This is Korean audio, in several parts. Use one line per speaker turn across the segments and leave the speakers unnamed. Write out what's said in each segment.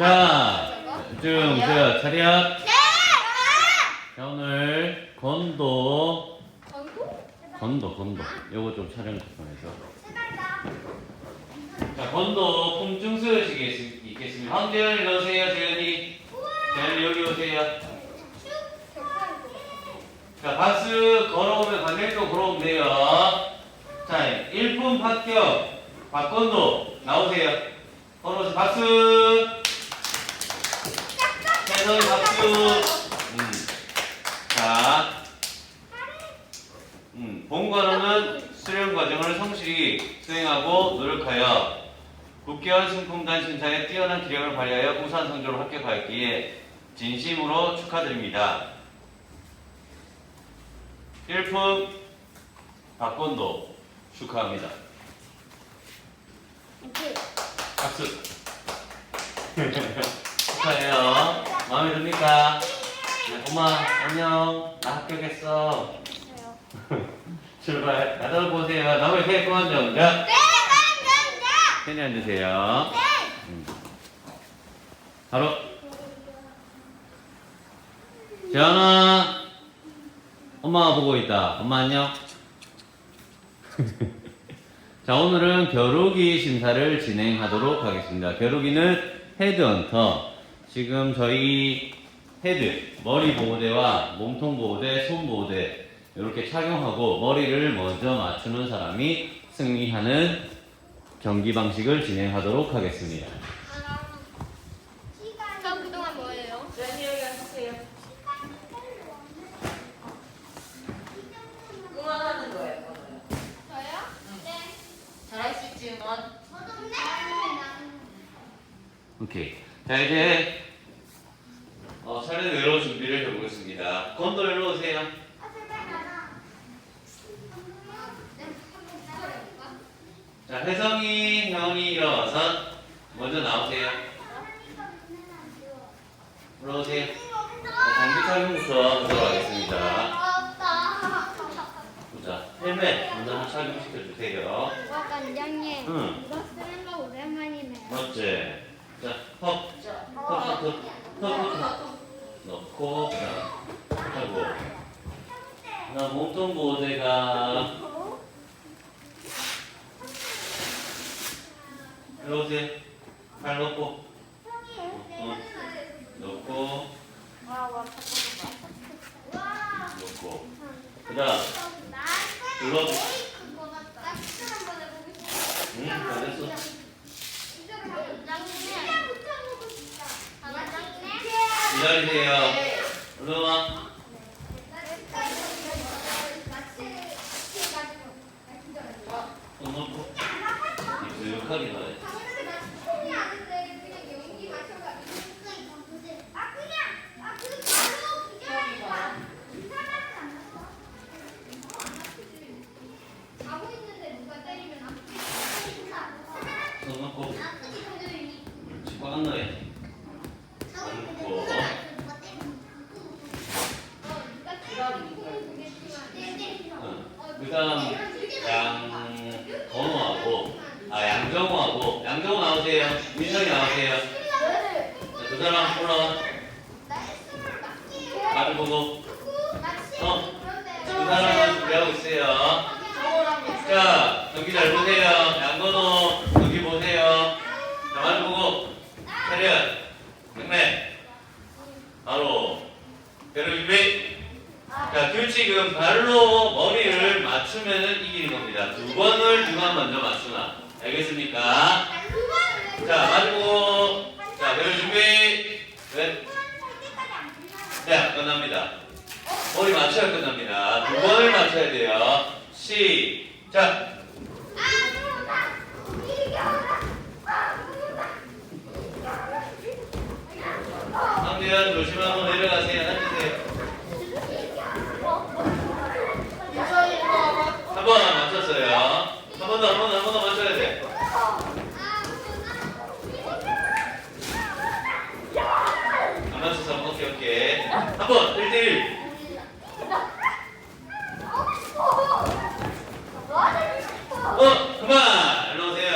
자, 쭉, 자, 차렷. 자, 오늘 건도, 건도, 건도. 요거 좀 촬영 조건해서. 자, 건도 품중 수여식이 있겠습니다. 황재현 일로 오세요, 재현이. 재현이 여기 오세요. 자, 박스 걸어오면 반대쪽 걸어오면 돼요. 자, 1분 합격. 박건도 나오세요. 걸어오세요. 박수. 혜성이 박수. 음. 자, 음, 본관원은 수련 과정을 성실히 수행하고 노력하여 국회의원 승풍단 심사에 뛰어난 기량을 발휘하여 우수한 성적으로 합격하였기에 진심으로 축하드립니다. 일품 박건도 축하합니다. 박수. 축하해요. 마음에 듭니까? 네, 엄마 안녕. 나 합격했어. 출발. 나도 보세요. 나머지 세 그만 좀. 자, 편히 앉으세요. 음. 바로. 재현아. 엄마가 보고 있다. 엄마 안녕. 자, 오늘은 겨루기 심사를 진행하도록 하겠습니다. 겨루기는 헤드헌터. 지금 저희 헤드, 머리 보호대와 몸통 보호대, 손 보호대 이렇게 착용하고 머리를 먼저 맞추는 사람이 승리하는 경기 방식을 진행하도록 하겠습니다.
전 그동안 뭐예요?
주연이 여기 앉으세요. 응원하는 거예요. 그거는.
저요? 네.
잘할 수 있지 응원.
저도 네.
오케이. 자, 이제 어, 차례대로 준비를 해보겠습니다. 건도로 오세요. 자, 혜성이, 형이 일어나서 먼저 나오세요. 올라오세요. 자, 장비 착용부터 하도록 하겠습니다. 헬멧 먼저 한번 착용시켜주세요.
와 관장님
응.
이거 쓰는 거 오랜만이네요.
맞지? 자, 턱,
자,
턱, 턱, 턱, 턱, 턱. 넣고, 자, 하고. 나 몸통 보호대가 오세요. 팔 넣고, 어, 넣고, 넣고. 그 다음, 눌러줘. 응, 잘했어. 기다리세요. 얼른 와. Amen. 자, 규칙은 발로 머리를 맞추면 이기는 겁니다. 두 번을 누가 먼저 맞추나. 알겠습니까? 자, 보고. 자, 배로 준비. 네. 자, 끝납니다. 머리 맞춰야 끝납니다. 두 번을 맞춰야 돼요. 시작. 황대현 조심하고 내려가세요. 앉으세요. 한 번 맞췄어요. 한 번 더, 한 번 더, 한 번 더 맞춰야 돼. 안 맞췄어. 오케이, 오케이. 한 번, 1대1. 어, 그만! 일로 오세요.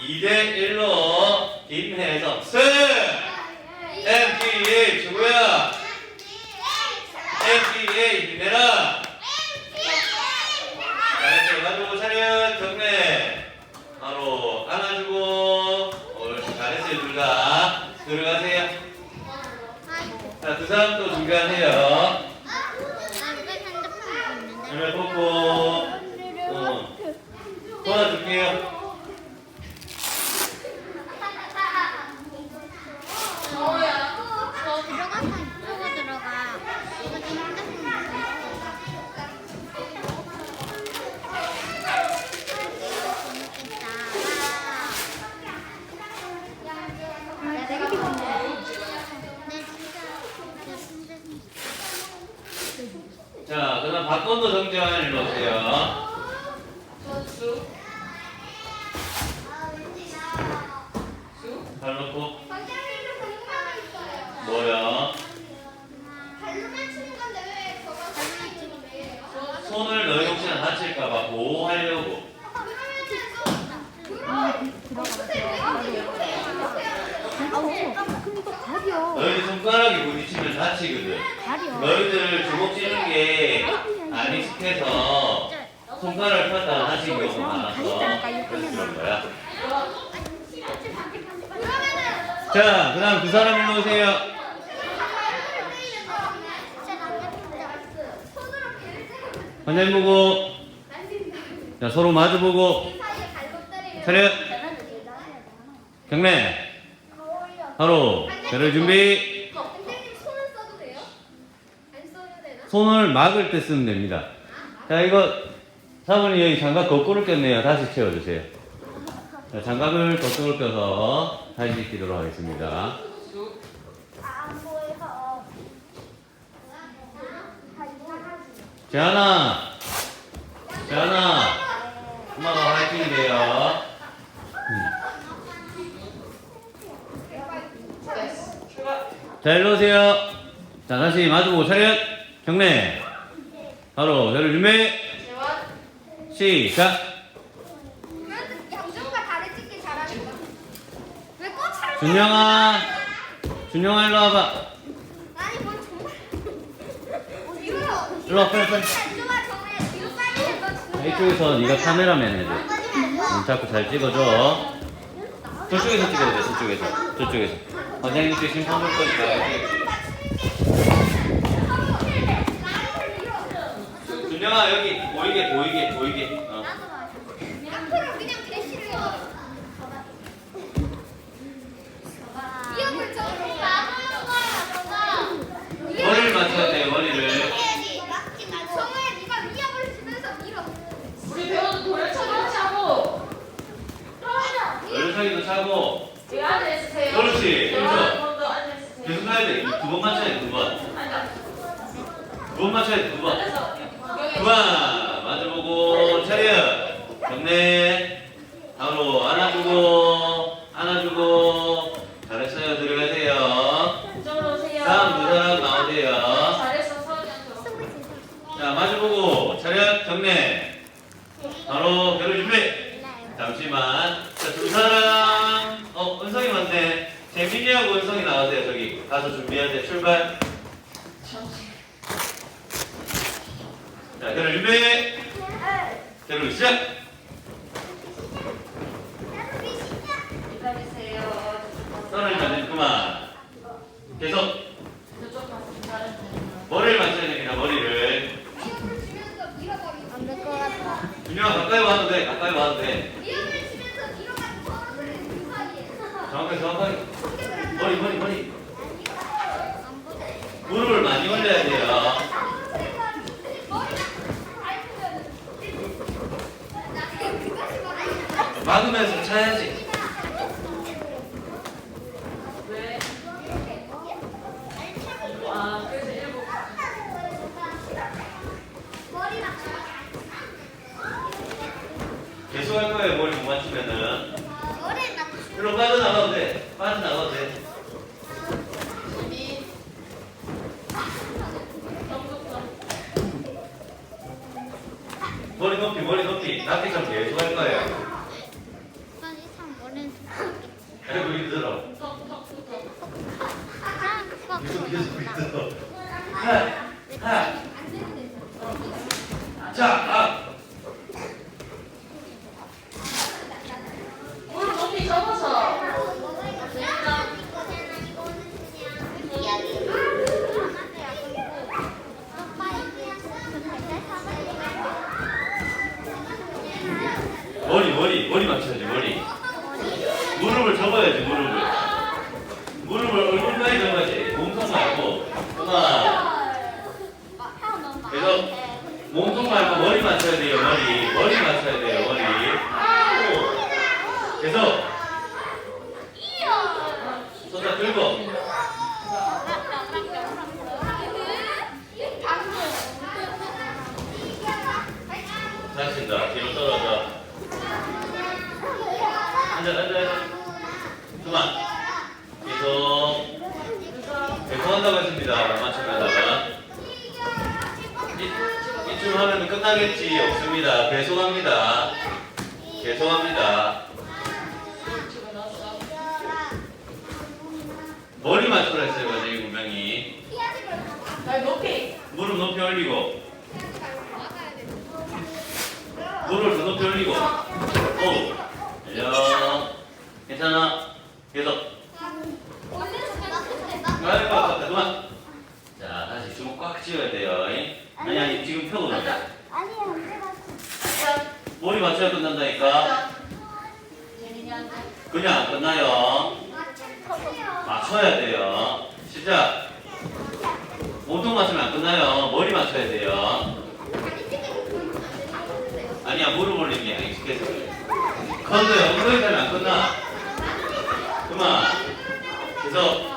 2대1로 김혜석 승! 이제 둘 다. 들어가세요.
아,
자, 두 사람 또
있는데.
눈을 뽑고, 어, 도와줄게요. 자, 그 다음 박건도 정지환 일로 오세요.
선수.
발 놓고. 뭐야? 손을 너희 혹시나 다칠까봐 보호하려고. 너희 손가락이 부딪히면 다치거든. 너희들 주먹 찌는 게 안 익숙해서 손가락을 폈다가 다친 경우가 많아서 그래서 그런 거야. 자, 그 다음 두 사람 일로 오세요. 환자님 보고, 자, 서로 마주 보고, 차렷, 경례, 바로, 배를 준비,
손을 써도 돼요?
손을 막을 때 쓰면 됩니다. 자, 이거, 사모님 여기 장갑 거꾸로 꼈네요. 다시 채워주세요. 자, 장갑을 거꾸로 껴서 다시 끼도록 하겠습니다.
수.
안 보여서.
재하나, 재하나, 엄마가 화이팅이래요.
됐어. 출발.
자, 일로 오세요. 자, 다시 마주보고 차렷, 경례. 바로, 저를 준비. 시작. 준영아, 준영아, 일로 와봐.
아니 뭔 정말. 이거
일로 와, 빨리, 빨리. 이쪽에서 네가 카메라맨 해줘. 눈 잡고 잘 찍어줘. 저쪽에서 찍어야 돼, 저쪽에서. 저쪽에서. 과장님께 심판 볼 거니까. 준영아, 여기 보이게, 보이게, 보이게. 어.
앞으로 그냥 대시를 해봐. 위협을 저로 막으는 거야, 너가.
머리를 맞춰야 돼, 머리를.
해야지. 정우야, 네가 위협을 주면서 밀어.
우리 배우는 돌려차기 차고.
연상이도 차고.
앉아있으세요.
그렇지,
재환
그렇죠.
앉아있으세요.
계속 가야 돼. 두 번 맞춰야 돼, 두 번.
앉아.
두 번 맞춰야 돼, 두 번.
앉아서.
마주보고 차렷 경례 안아주고 안아주고 잘했어요 들어가세요
이쪽으로 오세요.
다음 두 사람 나오세요
잘했어. 서은이한테.
자 마주보고 차렷 경례 바로 결혼 준비 잠시만 자 두 사람 어 은성이 왔네 나오세요 저기 가서 준비하세요 출발 자 결혼 준비 결혼 시작. 떨어지면 안 되겠구만. 계속. 머리를 맞춰야 됩니다. 머리를. 준영아 가까이 와도 돼. 가까이 와도 돼.
그.
정확하게 정확하게. 머리 머리 머리. 무릎을 많이 올려야 돼요. 막으면서 차야지.
왜? 아, 그래서 일곱.
계속 할 거예요. 머리 못 맞추면은. 일로 빠져나가도 돼. 빠져나가도 돼.
수비. 정국점.
머리 높이 머리 높이. 낚시처럼 계속 할 거예요. 그리고 여기 들어.
턱턱턱.
계속 계속 들어. 하. 하. 자, 아.
무릎 높이 접어서.
야!
접어야지 무릎을. 무릎을 얼굴까지 접어야지. 몸통 말고. 그만. 그래서 몸통 말고 머리 맞춰야 돼요. 머리. 머리 맞춰야 돼요. 머리. 또. 계속. 손다 들고. 다친다. 뒤로 떨어져. 앉아, 앉아, 앉아. 그만. 계속. 계속 한다고 했습니다. 맞춰가다가. 이- 이쯤 하면 끝나겠지. 없습니다. 계속합니다. 계속합니다. 머리 맞추라 했어요, 과장님 분명히.
나 높이.
무릎 높이 올리고. 무릎을 더 높이 올리고. 오. 열려. 괜찮아. 계속. 같다. 그만. 자, 다시 주먹 꽉 쥐어야 지금 펴고 그러자.
아니 안 들어갔어.
앉아.
머리 맞춰야 끝난다니까. 그냥 안 끝나요. 맞춰야 돼요. 시작. 몸통 맞추면 안 끝나요. 머리 맞춰야 돼요. 아니야, 무릎 올리는 게 익숙해서 그래. 컨도야, 엉덩이 타면 안 끝나. 그만. 계속.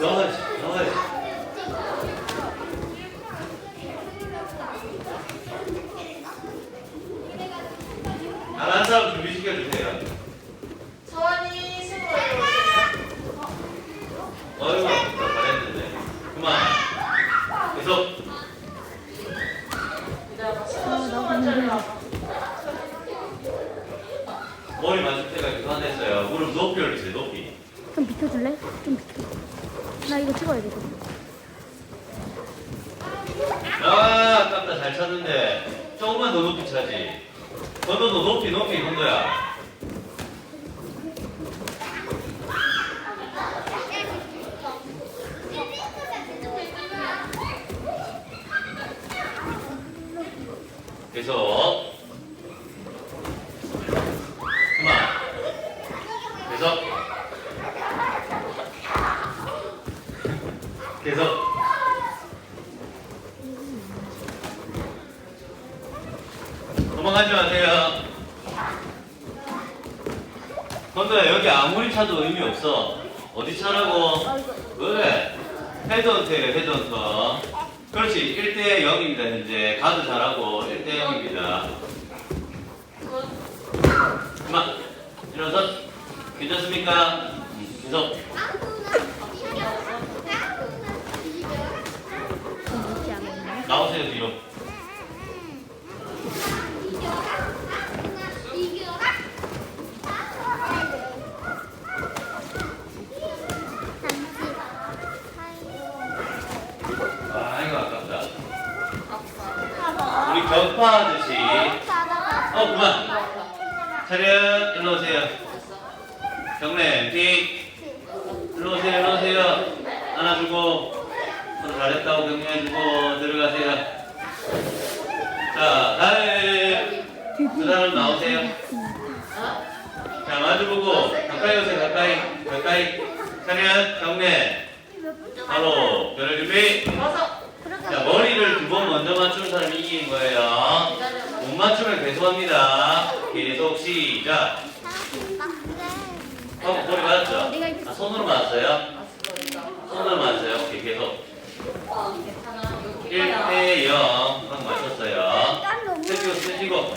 넣어야지, 넣어야지. 나란 사람 준비시켜주세요.
서원이 승우로 오세요.
어이구, 나 잘했는데. 그만. 계속.
기다려봐. 승우 승우만 잘라.
머리 맞을 때가 그만했어요. 무릎 높이 올리세요, 높이.
좀 비켜줄래? 좀 비켜. 나 이거 찍어야 되거든.
아, 아깝다. 잘 쳤는데. 조금만 더 높이 차지. 더, 더, 더 높이, 높이, 혼도야. 계속. 그만. 계속. 계속. 도망가지 마세요. 건도야 여기 아무리 차도 의미 없어. 어디 차라고? 그래. 헤드헌터예요 헤드헌터. 그렇지 1대 0입니다 현재. 가드 잘하고 1대 0입니다. 그만. 일어서. 괜찮습니까? 음, 계속. 나오세요 뒤로. 아 이거 아깝다. 아저씨. 어 그만. 차렷 일로 오세요. 경례 뒤. 일로 오세요 일로 오세요. 안아주고 손 잘했다고 격려해주고 들어가세요. 자 다음 그 사람 나오세요. 자 마주보고 가까이 오세요 가까이 가까이 차렷 경례 바로 별을 준비. 자 머리를 두 번 먼저 맞추는 사람이 이기는 거예요. 못 맞추면 계속합니다. 계속 시작. 어, 머리 맞았죠? 아, 손으로 맞았어요? 손으로 맞았어요? 오케이, 계속.
어, 괜찮아. 여기 가야.
1대 0. 딱 맞췄어요. 쓰시고, 쓰시고.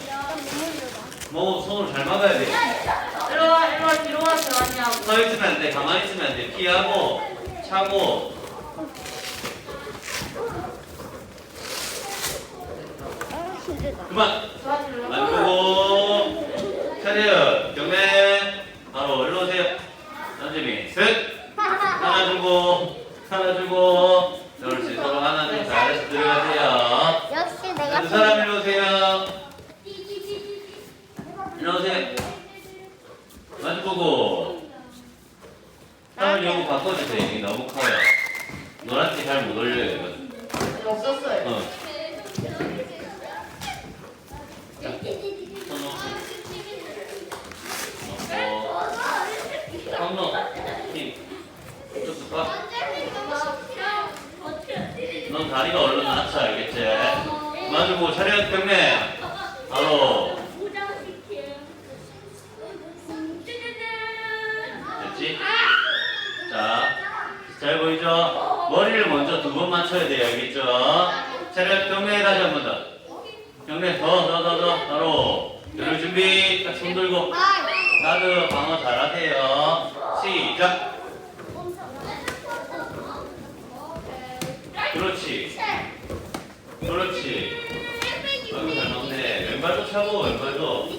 뭐, 손으로 잘 막아야 돼.
일로 와, 일로 와, 뒤로 와, 재환이하고.
서 있으면 안 돼. 가만히 있으면 안 돼. 피하고, 차고. 그만.
와.
만보고. 차렷. 경례. 바로 일로 오세요. 선생님이. 셋. 하나 주고 하나 주고. 그렇지 서로 하나 주고 잘해서 들어가세요.
역시 내가
두 사람 일로 오세요. 일로 오세요. 마주 보고. 사람 요거 바꿔주세요. 이게 너무 커요. 노란색 잘 못 올려요 이거. 어. 자, 손 놓고. 어, 손 넣어. 힘. 이쪽도 봐. 넌 다리가 얼른 낮춰, 알겠지? 마주보고 차렷 경례. 바로. 됐지? 자, 잘 보이죠? 머리를 먼저 두 번 맞춰야 돼요, 알겠죠? 차렷 경례 다시 한 번 더. 경례 더, 더, 더, 더. 바로. 들을 준비. 딱 손 들고. 가드 방어 잘하세요. 시작. 그렇지. 차고 왼발도.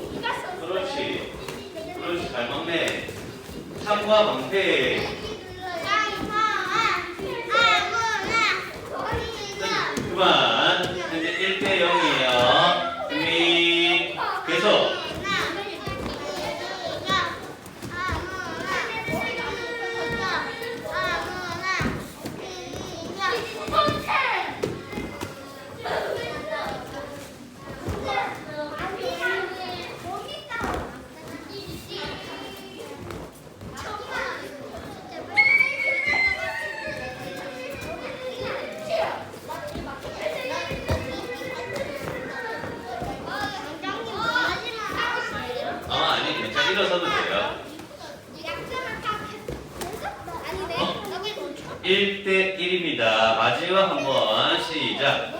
그렇지. 그렇지 잘 먹네. 참과 방패. 그만. 현재 1대 0이 1입니다. 마지막 한번 시작.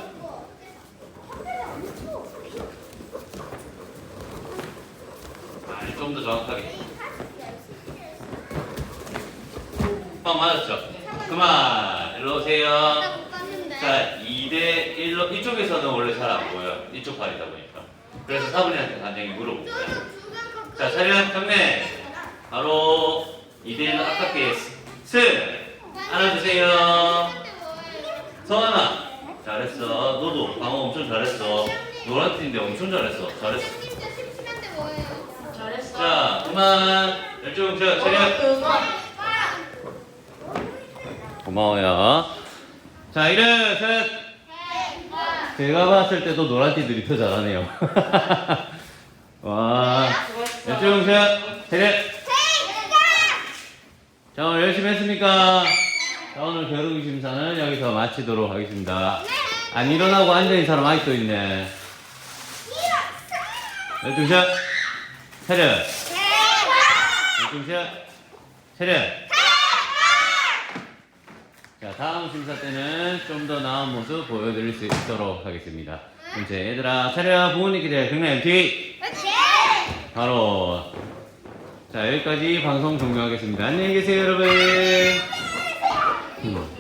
아, 좀더 정확하게. 빵 맞았죠? 그만 일로 오세요. 자, 2대 1로 이쪽에서는 원래 잘 안 보여요. 이쪽 발이다 보니까. 그래서 사부님한테 간장히 물어봅니다. 자, 차렷 경례. 바로 2대 1로 아깝게 승. 안아주세요. 서하나. 잘했어. 너도 방어 엄청 잘했어. 노란 팀인데 엄청 잘했어. 잘했어.
잘했어.
자, 그만. 열중, 자, 차렷.
그만.
고마워요. 자, 이름 셋. 제가 봤을 때도 노란 팀들이 더 잘하네요. 와. 열중 셋. 차렷. 자, 오늘 열심히 했습니까? 자, 오늘 겨루기 심사는 여기서 마치도록 하겠습니다. 안 일어나고 앉아있는 사람 아직도 있네. 열중 셋. 차렷. 열중 셋. 차렷. 자, 다음 심사 때는 좀 더 나은 모습 보여드릴 수 있도록 하겠습니다. 이제 얘들아, 차렷 부모님께 경례 MT 바로 자 여기까지 방송 종료하겠습니다. 안녕히 계세요, 여러분. 음.